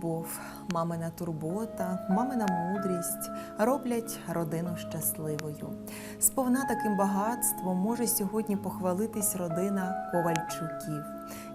любов, мамина турбота, мамина мудрість роблять родину щасливою. Сповна таким багатством може сьогодні похвалитись родина Ковальчуків,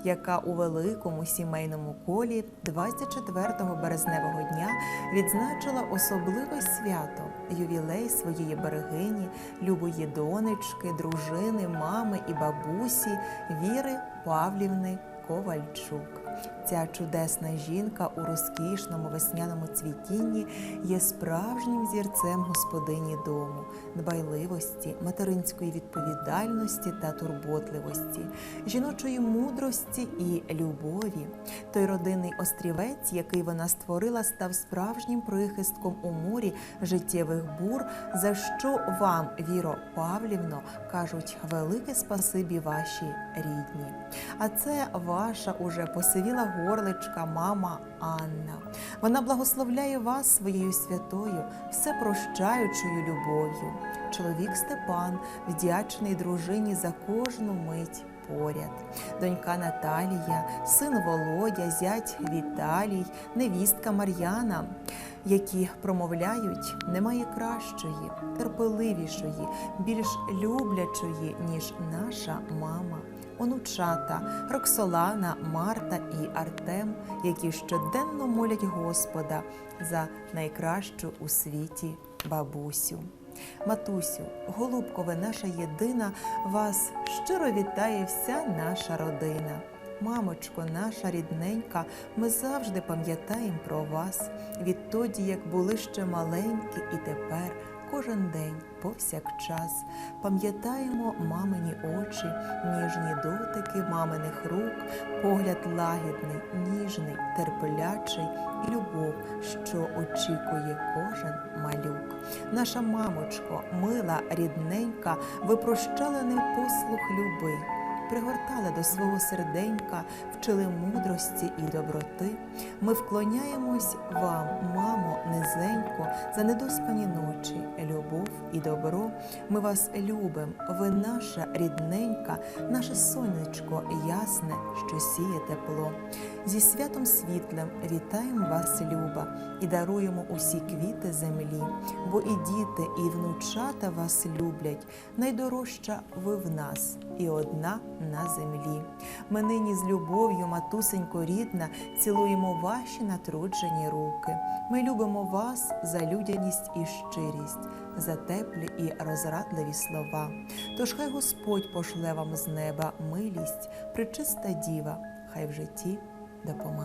яка у великому сімейному колі 24 березневого дня відзначила особливе свято ювілей своєї берегині, любої донечки, дружини, мами і бабусі Віри Павлівни Ковальчук. Ця чудесна жінка у розкішному весняному цвітінні є справжнім зірцем господині дому, дбайливості, материнської відповідальності та турботливості, жіночої мудрості і любові. Той родинний острівець, який вона створила, став справжнім прихистком у морі життєвих бур, за що вам, Віро Павлівно, кажуть велике спасибі ваші рідні. А це ваша уже посивіла горличка, мама Анна. Вона благословляє вас своєю святою, всепрощаючою любов'ю. Чоловік Степан вдячний дружині за кожну мить. Поряд донька Наталія, син Володя, зять Віталій, невістка Мар'яна, які промовляють, немає кращої, терпеливішої, більш люблячої, ніж наша мама онучата Роксолана, Марта і Артем, які щоденно молять Господа за найкращу у світі бабусю. Матусю, голубко, ви наша єдина, вас щиро вітає вся наша родина. Мамочко, наша рідненька, ми завжди пам'ятаємо про вас відтоді, як були ще маленькі, і тепер кожен день, повсякчас. Пам'ятаємо мамині очі, ніжні дотики маминих рук, погляд лагідний, ніжний, терплячий і любов, що очікує кожен малюк. Наша мамочко, мила, рідненька, випрощалений послух люби. Пригортали до свого серденька, вчили мудрості і доброти. Ми вклоняємось вам, мамо, низенько, за недоспані ночі, любов і добро. Ми вас любимо, ви наша рідненька, наше сонечко ясне, що сіє тепло. Зі святом світлем вітаємо вас, Люба, і даруємо усі квіти землі, бо і діти, і внучата вас люблять. Найдорожча ви в нас, і одна на землі. Ми нині з любов'ю, матусенько рідна, цілуємо ваші натруджені руки. Ми любимо вас за людяність і щирість, за теплі і розрадливі слова. Тож хай Господь пошле вам з неба милість, причиста діва, хай в житті допомага.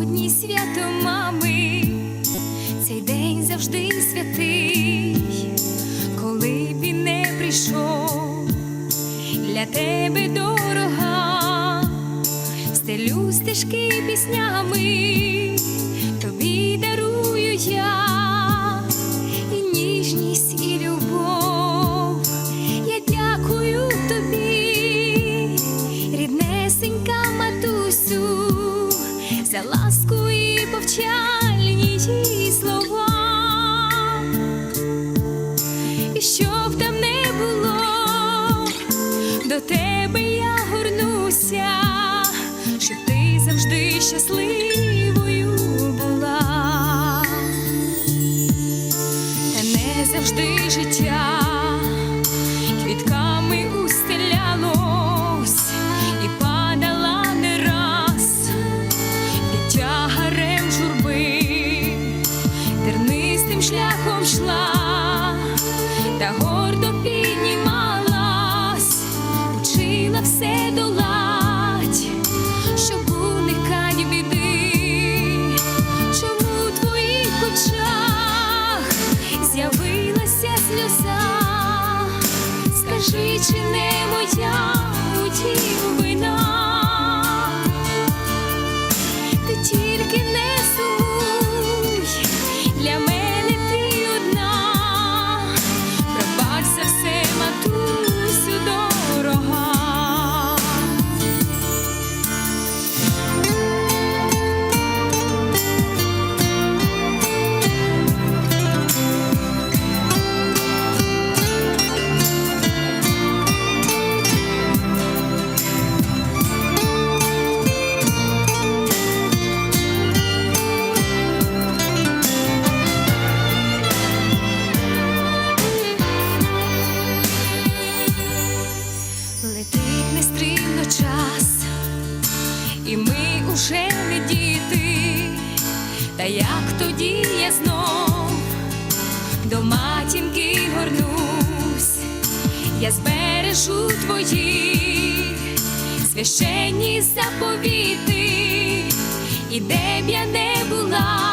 Сьогодні свято мами, цей день завжди святий, коли б він не прийшов, для тебе дорога, стелю стежки піснями, тобі дарую я за ласку і повчальні її слова. І щоб там не було, до тебе я горнуся, щоб ти завжди щасливою була та не завжди життя як тоді я знов до матінки горнусь, я збережу твої священні заповіти, і де б я не була,